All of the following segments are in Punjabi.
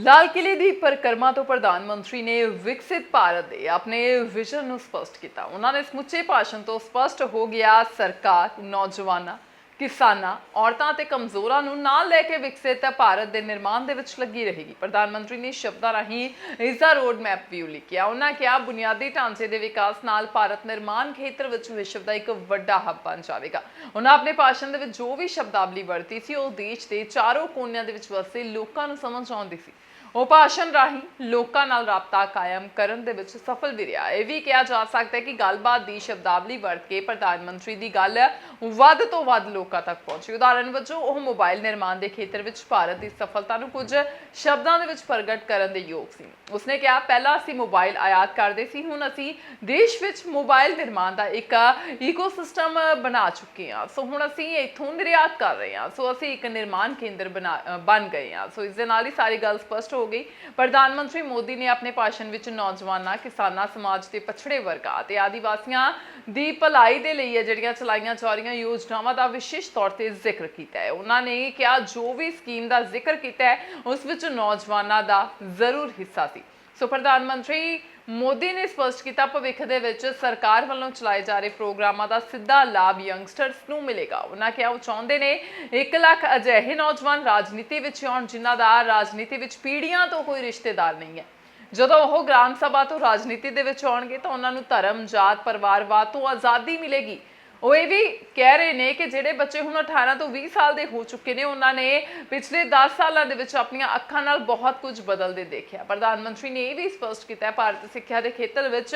ਲਾਲ ਕਿਲੇ ਦੀ ਪਰਿਕਰਮਾ ਤੋਂ ਪ੍ਰਧਾਨ ਮੰਤਰੀ ਨੇ ਵਿਕਸਿਤ ਭਾਰਤ ਦੇ ਆਪਣੇ ਵਿਜ਼ਨ ਨੂੰ ਸਪਸ਼ਟ ਕੀਤਾ। ਉਹਨਾਂ ਦੇ ਸਮੁੱਚੇ ਭਾਸ਼ਣ ਤੋਂ ਸਪਸ਼ਟ ਹੋ ਗਿਆ, ਸਰਕਾਰ, ਨੌਜਵਾਨਾਂ ਕਿਸਾਨਾਂ, ਔਰਤਾਂ ਤੇ ਕਮਜ਼ੋਰਾਂ ਨੂੰ ਨਾਲ ਲੈ ਕੇ ਵਿਕਸਿਤ ਭਾਰਤ ਦੇ ਨਿਰਮਾਣ ਦੇ ਵਿੱਚ ਲੱਗੀ ਰਹੇਗੀ। ਪ੍ਰਧਾਨ ਮੰਤਰੀ ਨੇ ਸ਼ਬਦਾਂ ਰਾਹੀਂ ਇਸ ਦਾ ਰੋਡ ਮੈਪ ਵੀ ਉਲੀਕਿਆ ਉਹਨਾਂ ਕਿਹਾ, ਬੁਨਿਆਦੀ ਢਾਂਚੇ ਦੇ ਵਿਕਾਸ ਨਾਲ ਭਾਰਤ ਨਿਰਮਾਣ ਖੇਤਰ ਵਿੱਚ ਵਿਸ਼ਵ ਦਾ ਇੱਕ ਵੱਡਾ ਹੱਬ ਬਣ ਜਾਵੇਗਾ। ਉਹਨਾਂ ਆਪਣੇ ਭਾਸ਼ਣ ਦੇ ਵਿੱਚ ਜੋ ਵੀ ਸ਼ਬਦਾਵਲੀ ਵਰਤੀ ਸੀ, ਉਹ ਦੇਸ਼ ਦੇ ਚਾਰੋਂ ਕੋਨਿਆਂ ਦੇ ਵਿੱਚ ਵਸੇ ਲੋਕਾਂ ਨੂੰ ਸਮਝ ਆਉਂਦੀ ਸੀ। ਉਹ ਭਾਸ਼ਣ ਰਾਹੀਂ ਲੋਕਾਂ ਨਾਲ ਰਾਬਤਾ ਕਾਇਮ ਕਰਨ ਦੇ ਵਿੱਚ ਸਫਲ ਵੀ ਰਿਹਾ। ਇਹ ਵੀ ਕਿਹਾ ਜਾ ਸਕਦਾ ਹੈ ਕਿ ਗੱਲਬਾਤ ਦੀ ਸ਼ਬਦਾਵਲੀ ਵਰਤ ਕੇ ਪ੍ਰਧਾਨ ਮੰਤਰੀ ਦੀ ਗੱਲ ਵੱਧ ਤੋਂ ਵੱਧ ਲੋਕ ਤੱਕ ਪਹੁੰਚੀ। ਉਦਾਹਰਨ ਵਜੋਂ ਉਹ ਮੋਬਾਈਲ ਨਿਰਮਾਣ ਦੇ ਖੇਤਰ ਵਿੱਚ ਭਾਰਤ ਦੀ ਸਫਲਤਾ ਨੂੰ ਕੁਝ ਸ਼ਬਦਾਂ ਦੇ ਵਿੱਚ ਪ੍ਰਗਟ ਕਰਨ ਦੇ ਯੋਗ ਸੀ। ਉਸਨੇ ਕਿਹਾ ਪਹਿਲਾਂ ਅਸੀਂ ਮੋਬਾਈਲ ਆਯਾਤ ਕਰਦੇ ਸੀ ਹੁਣ ਅਸੀਂ ਦੇਸ਼ ਵਿੱਚ ਮੋਬਾਈਲ ਨਿਰਮਾਣ ਦਾ ਇੱਕ ਇਕੋਸਿਸਟਮ ਬਣਾ ਚੁੱਕੇ ਹਾਂ। ਸੋ ਹੁਣ ਅਸੀਂ ਇੱਥੋਂ ਨਿਰਯਾਤ ਕਰ ਰਹੇ ਹਾਂ। ਸੋ ਅਸੀਂ ਇੱਕ ਨਿਰਮਾਣ ਕੇਂਦਰ ਬਣਾ ਅ, ਬਣ ਗਏ ਹਾਂ। ਸੋ ਇਸ ਦੇ ਨਾਲ ਹੀ ਸਾਰੀ ਗੱਲ ਸਪਸ਼ਟ ਹੋ ਗਈ। ਪ੍ਰਧਾਨ ਮੰਤਰੀ ਮੋਦੀ ਨੇ ਆਪਣੇ ਭਾਸ਼ਣ ਵਿੱਚ ਨੌਜਵਾਨਾਂ ਕਿਸਾਨਾਂ ਸਮਾਜ ਦੇ ਪਛੜੇ ਵਰਗਾਂ ਤੇ ਆਦੀਵਾਸੀਆਂ ਦੀ ਭਲਾਈ ਦੇ ਲਈ ਇਹ ਜਿਹੜੀਆਂ ਚਲਾਈਆਂ ਜਾ ਰਹੀਆਂ ਯੋਜਨਾਵਾਂ ਦਾ ਵਿਸ਼ੇ ਵਿਸ਼ੇਸ਼ ਤੌਰ ਤੇ ਜ਼ਿਕਰ ਕੀਤਾ ਹੈ। ਉਹਨਾਂ ਨੇ ਕਿਹਾ, ਜੋ ਵੀ ਸਕੀਮ ਦਾ ਜ਼ਿਕਰ ਕੀਤਾ ਹੈ, ਉਸ ਵਿੱਚ ਨੌਜਵਾਨਾਂ ਦਾ ਜ਼ਰੂਰ ਹਿੱਸਾ ਸੀ। ਸੋ ਪ੍ਰਧਾਨ ਮੰਤਰੀ ਮੋਦੀ ਨੇ ਸਪਸ਼ਟ ਕੀਤਾ, ਭਵਿੱਖ ਦੇ ਵਿੱਚ ਸਰਕਾਰ ਵੱਲੋਂ ਚਲਾਏ ਜਾ ਰਹੇ ਪ੍ਰੋਗਰਾਮਾਂ ਦਾ ਸਿੱਧਾ ਲਾਭ ਯੰਗਸਟਰਸ ਨੂੰ ਮਿਲੇਗਾ। ਉਹਨਾਂ ਕਿਹਾ, ਉਹ ਚਾਹੁੰਦੇ ਨੇ 1 ਲੱਖ ਅਜਿਹੇ ਨੌਜਵਾਨ ਰਾਜਨੀਤੀ ਵਿੱਚ ਆਉਣ ਜਿਨ੍ਹਾਂ ਦਾ ਰਾਜਨੀਤੀ ਵਿੱਚ ਪੀੜ੍ਹੀਆਂ ਤੋਂ ਕੋਈ ਰਿਸ਼ਤੇਦਾਰ ਨਹੀਂ ਹੈ। ਜਦੋਂ ਉਹ ਗ੍ਰਾਮ ਸਭਾ ਤੋਂ ਰਾਜਨੀਤੀ ਦੇ ਵਿੱਚ ਆਉਣਗੇ, ਤਾਂ ਉਹਨਾਂ ਨੂੰ ਧਰਮ, ਜਾਤ ਪਰਿਵਾਰਵਾਦ ਤੋਂ ਆਜ਼ਾਦੀ ਮਿਲੇਗੀ। ਉਹ ਇਹ ਵੀ ਕਹਿ ਰਹੇ ਨੇ ਕਿ ਜਿਹੜੇ ਬੱਚੇ ਹੁਣ 18 ਤੋਂ 20 ਸਾਲ ਦੇ ਹੋ ਚੁੱਕੇ ਨੇ, ਉਹਨਾਂ ਨੇ ਪਿਛਲੇ 10 ਸਾਲਾਂ ਦੇ ਵਿੱਚ ਆਪਣੀਆਂ ਅੱਖਾਂ ਨਾਲ ਬਹੁਤ ਕੁਝ ਬਦਲਦੇ ਦੇਖਿਆ। ਪ੍ਰਧਾਨ ਮੰਤਰੀ ਨੇ ਇਹ ਵੀ ਸਪਸ਼ਟ ਕੀਤਾ ਹੈ, ਭਾਰਤ ਸਿੱਖਿਆ ਦੇ ਖੇਤਰ ਵਿੱਚ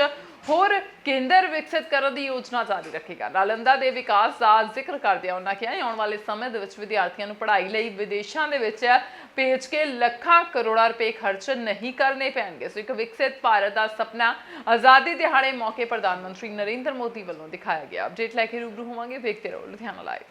ਹੋਰ ਕੇਂਦਰ ਵਿਕਸਿਤ ਕਰਨ ਦੀ ਯੋਜਨਾ ਜਾਰੀ ਰੱਖੇਗਾ। ਨਾਲੰਦਾ ਦੇ ਵਿਕਾਸ ਦਾ ਜ਼ਿਕਰ ਕਰਦਿਆਂ ਉਹਨਾਂ ਕਿਹਾ ਆਉਣ ਵਾਲੇ ਸਮੇਂ ਦੇ ਵਿੱਚ ਵਿਦਿਆਰਥੀਆਂ ਨੂੰ ਪੜ੍ਹਾਈ ਲਈ ਵਿਦੇਸ਼ਾਂ ਦੇ ਵਿੱਚ ਭੇਜ ਕੇ ਲੱਖਾਂ ਕਰੋੜਾਂ ਰੁਪਏ ਖਰਚ ਨਹੀਂ ਕਰਨੇ ਪੈਣਗੇ। ਸੋ ਇੱਕ ਵਿਕਸਿਤ ਭਾਰਤ ਦਾ ਸੁਪਨਾ ਆਜ਼ਾਦੀ ਦਿਹਾੜੇ ਮੌਕੇ ਪ੍ਰਧਾਨ ਮੰਤਰੀ ਨਰਿੰਦਰ ਮੋਦੀ ਵੱਲੋਂ ਦਿਖਾਇਆ ਗਿਆ। ਅਪਡੇਟ ਲੈ ਕੇ ਰੂਬਰੂ ਹੋਵਾਂਗੇ। ਵੇਖਦੇ ਰਹੋ ਲੁਧਿਆਣਾ ਲਾਈਵ